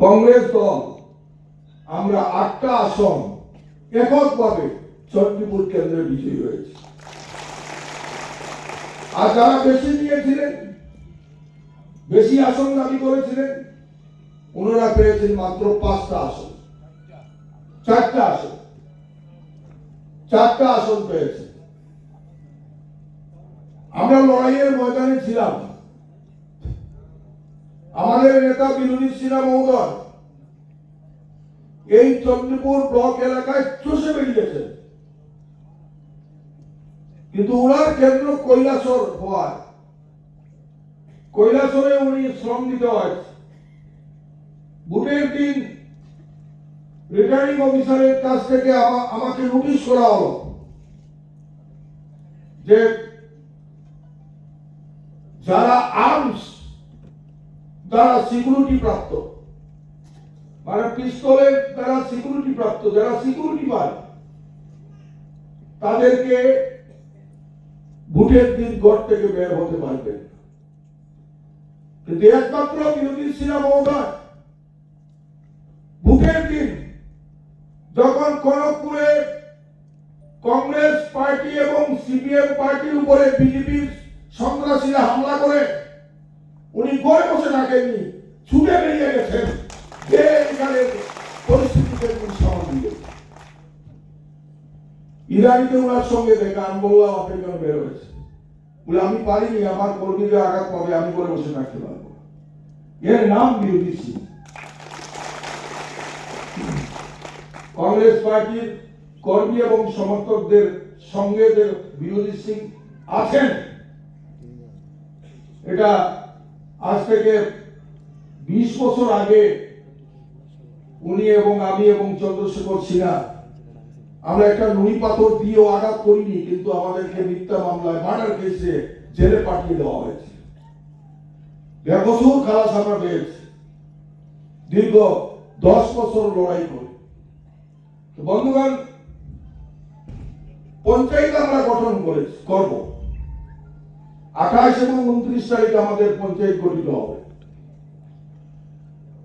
কংগ্রেস দল, আমরা আটটা আসন এককভাবে চণ্ডীপুর কেন্দ্রে বিজয়ী হয়েছে। আর যারা বেশি নিয়েছিলেন, বেশি আসন দাবি করেছিলেন, ওনারা পেয়েছেন মাত্র পাঁচটা আসন। চারটা আসন। চারটা আসন পেয়েছে আমরা লড়াইয়ের ময়দানে ছিলাম। আমাদের নেতা বিরোধী সিনহা মহোদয় এই চন্দ্রপুর ব্লক এলাকায় চষে বেরিয়েছেন। কিন্তু ওনার কেন্দ্র কৈলাসর হওয়ায়, কৈলাসরে উনি শ্রম দিতে হয়েছে। ভোটের দিন রিটার্নিং অফিসারের কাছ থেকে আমাকে নোটিশ করা হলো যে যারা আর্মস যারা সিকিউরিটি প্রাপ্ত। মানে পিস্তলের দ্বারা সিকিউরিটি প্রাপ্ত, যারা সিকিউরিটি পায়, তাদেরকে ভোটের দিন গড় থেকে বের হতে পারবেন কিন্তু একমাত্র বিরোধী ছিল মহোদয়, ভোটের দিন যখন খড়গপুরে কংগ্রেস পার্টি এবং সিপিএম পার্টির উপরে বিজেপির সন্ত্রাসীরা হামলা করে উনি গড়ে বসে থাকেননি, ছুটে বেরিয়ে গেছেন। পরিস্থিতিতে ইরানিতে ওনার সঙ্গে দেখা আমি বের হয়েছে? বলে, আমি পারিনি, আমার আঘাত পাবে, আমি বসে থাকতে পারব এর নাম বিরোধী সিং কংগ্রেস পার্টির কর্মী এবং সমর্থকদের সঙ্গে বিরোধী সিং আছেন, এটা আজ থেকে বিশ বছর আগে উনি এবং আমি এবং চন্দ্রশেখর সিনহা আমরা একটা নুড়ি পাথর দিয়েও আঘাত করিনি, কিন্তু আমাদেরকে মিথ্যা মামলায়, মার্ডার কেসে জেলে পাঠিয়ে দেওয়া হয়েছে। বেকসুর খালাস আমরা পেয়েছি। দীর্ঘ দশ বছর লড়াই করে। বন্ধুগণ, পঞ্চায়েত আমরা গঠন করেছি, করব। আঠাশ এবং উনত্রিশ তারিখ আমাদের পঞ্চায়েত গঠিত হবে।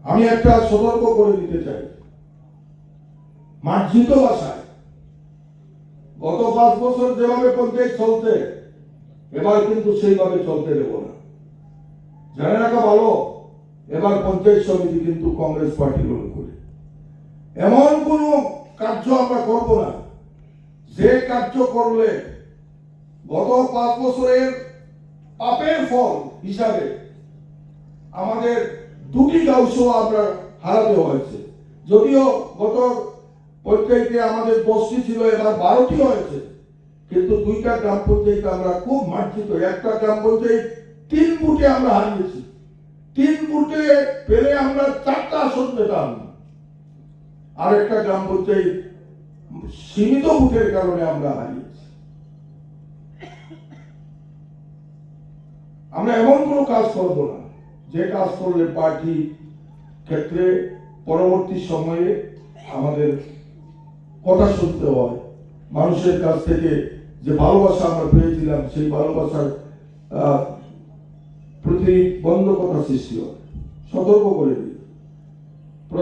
আমি একটা সতর্ক করে দিতে চাই। মার্জিত ভাষায়, গত পাঁচ বছর যেভাবে পঞ্চায়েত চলতে এবার কিন্তু সেইভাবে চলতে দেব না। জানে রাখা ভালো, এবার পঞ্চায়েত সমিতি কিন্তু কংগ্রেস পার্টি গ্রহণ করে এমন কোন কার্য আমরা করব না। যে কার্য করলে গত পাঁচ বছরের পাপের ফল হিসাবে আমাদের দুটি গাউস আমরা হারাতে হয়েছে। যদিও গত পঞ্চায়েতে আমাদের দশটি ছিল, এবার বারোটি হয়েছে। কিন্তু দুইটা গ্রাম পঞ্চায়েতে আমরা খুব মার্জিত। একটা গ্রাম পঞ্চায়েত তিন বুটে আমরা হারিয়েছি। তিন বুটে পেলে আমরা চারটা আসন পেতাম। আর একটা গ্রাম পঞ্চায়েত সীমিত বুথের কারণে আমরা হারিয়েছি। আমরা এমন কোনো কাজ করব না। যে কাজ করলে পার্টি ক্ষেত্রে পরবর্তী সময়ে আমাদের কথা শুনতে হয়। মানুষের কাছ থেকে যে ভালোবাসা আমরা পেয়েছিলাম সেই ভালোবাসার আহ, প্রতিবন্ধকতা সৃষ্টি হয়। সতর্ক করে দিই।